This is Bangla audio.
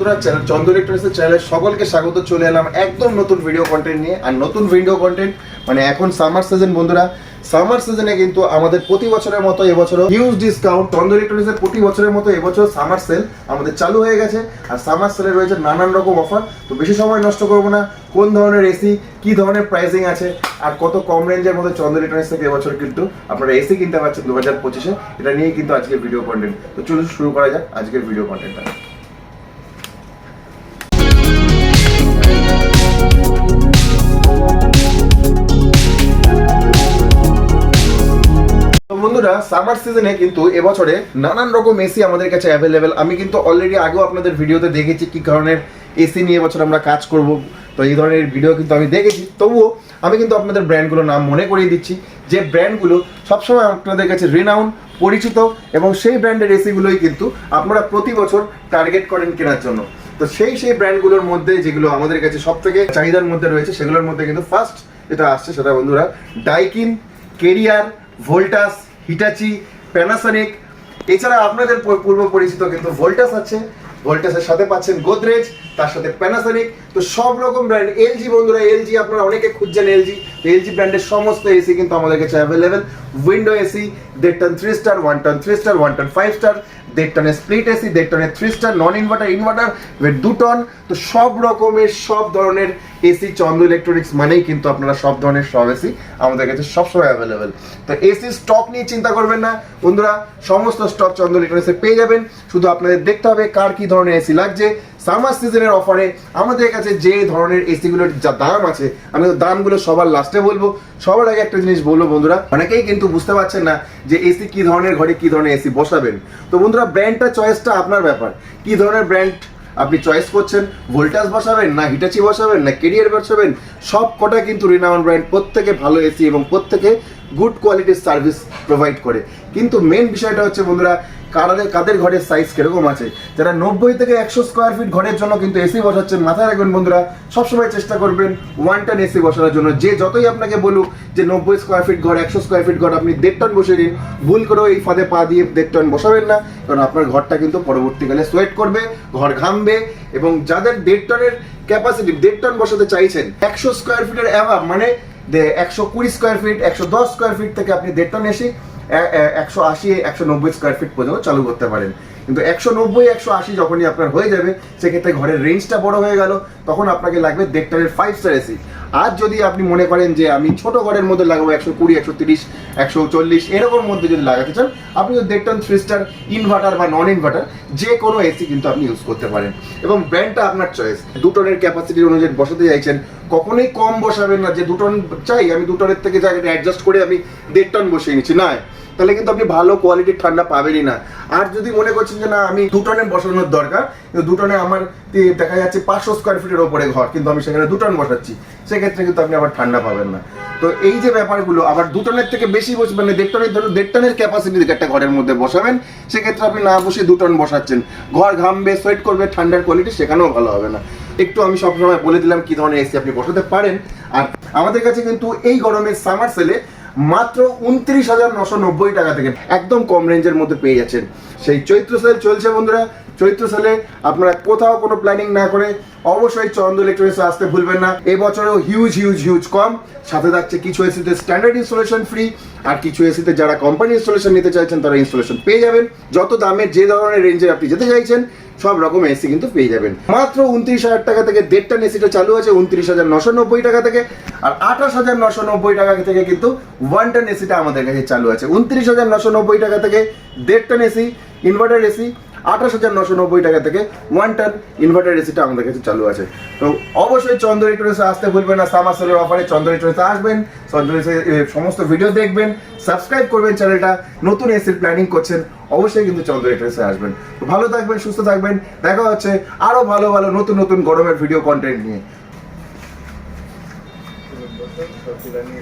বন্ধুরা, চ্যানেল চন্দ্র ইলেকট্রনিক্সের চ্যানেলে সকলকে স্বাগত। চলে এলাম একদম নতুন ভিডিও কন্টেন্ট নিয়ে। আর নতুন ভিডিও কন্টেন্ট মানে এখন সামার সিজন বন্ধুরা। সামার সিজনে কিন্তু আমাদের প্রতি বছরের মতো এবছরও হিউজ ডিসকাউন্ট চন্দ্র ইলেকট্রনিক্সের প্রতি বছরের মতো এবছর সামার সেল আমাদের চালু হয়ে গেছে। আর সামার সেলে রয়েছে নানান রকম অফার তো বেশি সময় নষ্ট করব না, কোন ধরনের এসি কি ধরনের প্রাইসিং আছে, আর কত কম রেঞ্জের মধ্যে চন্দ্র ইলেকট্রনিক্স থেকে এবছর কিন্তু আপনারা এসি কিনতে পারছেন দু হাজার পঁচিশে। এটা নিয়ে কিন্তু আজকের ভিডিও কন্টেন্ট তো চলুন শুরু করা যাক আজকের ভিডিও কন্টেন্টটা বন্ধুরা সামার সিজনে কিন্তু এবছরে নানান রকম এসি আমাদের কাছে অ্যাভেলেবেল আমি কিন্তু অলরেডি আগেও আপনাদের ভিডিওতে দেখেছি কি ধরনের এসি নিয়ে এবছর আমরা কাজ করব। তো এই ধরনের ভিডিও কিন্তু আমি দেখেছি। তবুও আমি কিন্তু আপনাদের ব্র্যান্ডগুলোর নাম মনে করিয়ে দিচ্ছি। যে ব্র্যান্ডগুলো সবসময় আপনাদের কাছে রিনাউন পরিচিত এবং সেই ব্র্যান্ডের এসিগুলোই কিন্তু আপনারা প্রতি বছর টার্গেট করেন কেনার জন্য। তো সেই সেই ব্র্যান্ডগুলোর মধ্যে যেগুলো আমাদের কাছে সব থেকে চাহিদার মধ্যে রয়েছে, সেগুলোর মধ্যে কিন্তু ফার্স্ট যেটা আসছে সেটা বন্ধুরা Daikin Carrier Voltas Hitachi Panasonic এছাড়া আপনাদের পূর্ব পরিচিত কিন্তু ভোল্টাস আছে। ভোল্টাসের সাথে পাচ্ছেন গোদরেজ তার সাথে প্যানাসনিক তো সব রকম ব্র্যান্ড এলজি বন্ধুরা এলজি আপনারা অনেকে খুঁজছেন এলজি এলজি ব্র্যান্ডের সমস্ত এসি কিন্তু আমাদের কাছে অ্যাভেলেবেল উইন্ডো এসি দেড় ton three star one ton three star one ton five star দেড় টনের স্প্লিট এসি দেড় টনের three star non inverter inverter দু টন তো সব রকমের, সব ধরনের এসি চন্দ্র ইলেকট্রনিক্স মানেই কিন্তু আপনারা সব ধরনের সব এসি আমাদের কাছে সবসময় অ্যাভেলেবেল তো এসি স্টক নিয়ে চিন্তা করবেন না। বন্ধুরা, সমস্ত স্টক চন্দ্র ইলেকট্রনিক্সে পেয়ে যাবেন। শুধু আপনাদের দেখতে হবে কার কি ধরনের এসি লাগছে। সামার সিজনের অফারে আমাদের কাছে যে ধরনের এসিগুলোর যা দাম আছে, আমি তো দামগুলো সবার লাস্টে বলব। সবার আগে একটা জিনিস বলব বন্ধুরা, অনেকেই কিন্তু বুঝতে পারছেন না যে এসি কি ধরনের ঘরে কি ধরনের এসি বসাবেন। তো বন্ধুরা ব্র্যান্ডটা চয়েসটা আপনার ব্যাপার। কি ধরনের ব্র্যান্ড আপনি চয়েস করছেন? ভোল্টাস বসাবেন না হিটাচি বসাবেন না কেরিয়ার বসাবেন? সব কটা কিন্তু রিনাউন ব্র্যান্ড প্রত্যেকে ভালো এসি এবং প্রত্যেকে গুড কোয়ালিটির সার্ভিস প্রোভাইড করে। কিন্তু মেন বিষয়টা হচ্ছে বন্ধুরা কাদের কাদের ঘরের সাইজ কীরকম আছে? যারা নব্বই থেকে একশো স্কোয়ার ফিট ঘরের জন্য কিন্তু এসি বসাচ্ছেন মাথায় রাখবেন বন্ধুরা, সবসময় চেষ্টা করবেন ওয়ান টন এসি বসানোর জন্য। যে যতই আপনাকে বলুক যে নব্বই স্কোয়ার ফিট ঘর, একশো স্কোয়ার ফিট ঘর, আপনি দেড় টন বসে নিন ভুল করেও এই ফাঁদে পা দিয়ে দেড় টন বসাবেন না, কারণ আপনার ঘরটা কিন্তু পরবর্তীকালে সোয়েট করবে, ঘর ঘামবে, এবং যাদের দেড় টনের ক্যাপাসিটি দেড় টন বসাতে চাইছেন, একশো স্কোয়ার ফিটের অ্যাভাব মানে একশো কুড়ি স্কোয়ার ফিট একশো দশ স্কোয়ার ফিট থেকে আপনি দেড় টন এসে একশো আশি, একশো নব্বই স্কোয়ার ফিট পর্যন্ত চালু করতে পারেন। কিন্তু একশো নব্বই, একশো আশি যখনই আপনার হয়ে যাবে, সেক্ষেত্রে ঘরের রেঞ্জটা বড় হয়ে গেল, তখন আপনাকে লাগবে দেড় টনের ফাইভ স্টার এসি আর যদি আপনি মনে করেন যে আমি ছোট ঘরের মধ্যে লাগাবো একশো কুড়ি, একশো তিরিশ, একশো চল্লিশ, এরকম মধ্যে যদি লাগাতে চান, আপনি যদি দেড় টন থ্রি স্টার ইনভার্টার বা নন ইনভার্টার যে কোনো এসি কিন্তু আপনি ইউজ করতে পারেন। এবং ব্র্যান্ডটা আপনার চয়েস দু টনের ক্যাপাসিটির অনুযায়ী বসাতে চাইছেন, কখনোই কম বসাবেন না। যে দু টন চাই, আমি দু টনের থেকে জায়গাটা অ্যাডজাস্ট করে আমি দেড় টন বসিয়ে নিচ্ছি। না তাহলে কিন্তু আপনি ভালো কোয়ালিটির ঠান্ডা পাবেনই না। আর যদি মনে করছেন যে না, আমি দু টনে বসানোর দরকার, কিন্তু দু টনে আমার দেখা যাচ্ছে পাঁচশো স্কোয়ার ফিটের ওপরে ঘর, কিন্তু আমি সেখানে দু টন বসাচ্ছি, সেক্ষেত্রে কিন্তু আপনি আবার ঠান্ডা পাবেন না। তো এই যে ব্যাপারগুলো, আবার দু টনের থেকে বেশি বসে মানে দেড় টনের ধরুন, দেড় টনের ক্যাপাসিটি একটা ঘরের মধ্যে বসাবেন, সেক্ষেত্রে আপনি না বসে দু টন বসাচ্ছেন। ঘর ঘামবে সোয়েট করবে, ঠান্ডার কোয়ালিটি সেখানেও ভালো হবে না। একটু আমি সবসময় বলে দিলাম কি ধরনের এসি আপনি বসাতে পারেন। আর আমাদের কাছে কিন্তু এই গরমের সামার সেলে মাত্র উনত্রিশ হাজার নশো নব্বই টাকা থেকে একদম কম রেঞ্জের মধ্যে পেয়ে যাচ্ছেন। সেই চৈত্র সেল চলছে বন্ধুরা। চৈত্র সেলে আপনারা কোথাও কোনো প্ল্যানিং না করে অবশ্যই চন্দ্র ইলেকট্রনিক্সে আসতে ভুলবেন না। এবছরেও হিউজ হিউজ হিউজ কম। সাথে থাকছে কিছু এসিতে স্ট্যান্ডার্ড ইনস্টলেশন ফ্রি আর কিছু এসিতে যারা কোম্পানি ইনস্টলেশন নিতে চাইছেন তারা ইনস্টলেশন পেয়ে যাবেন। যত দামের যে ধরনের রেঞ্জে আপনি যেতে চাইছেন সব রকম এসি কিন্তু পেয়ে যাবেন। মাত্র উনত্রিশ হাজার টাকা থেকে দেড় টন এসিটা চালু আছে, উনত্রিশ হাজার নশো নব্বই টাকা থেকে, আর আঠাশ হাজার নশো নব্বই টাকা থেকে কিন্তু ওয়ান টন এসিটা আমাদের কাছে চালু আছে। উনত্রিশ হাজার নশো নব্বই টাকা থেকে দেড় টন এসি ইনভার্টার এসি আঠাশ হাজার নশো নব্বই টাকা থেকে ওয়ান টন ইনভার্টার এসিটা আমাদের কাছে চালু আছে। তো অবশ্যই চন্দ্র ইলেকট্রনিক্সে আসতে ভুলবেন না, সামার সেলের অফারে চন্দ্র ইলেকট্রনিক্সে আসবেন, চন্দ্র সমস্ত ভিডিও দেখবেন সাবস্ক্রাইব করবেন চ্যানেলটা নতুন এসির প্ল্যানিং করছেন অবশ্যই কিন্তু চন্দ্র এক্সপ্রেসে আসবেন। তো ভালো থাকবেন, সুস্থ থাকবেন। দেখা হচ্ছে আরও ভালো ভালো, নতুন নতুন গরমের ভিডিও কন্টেন্ট নিয়ে।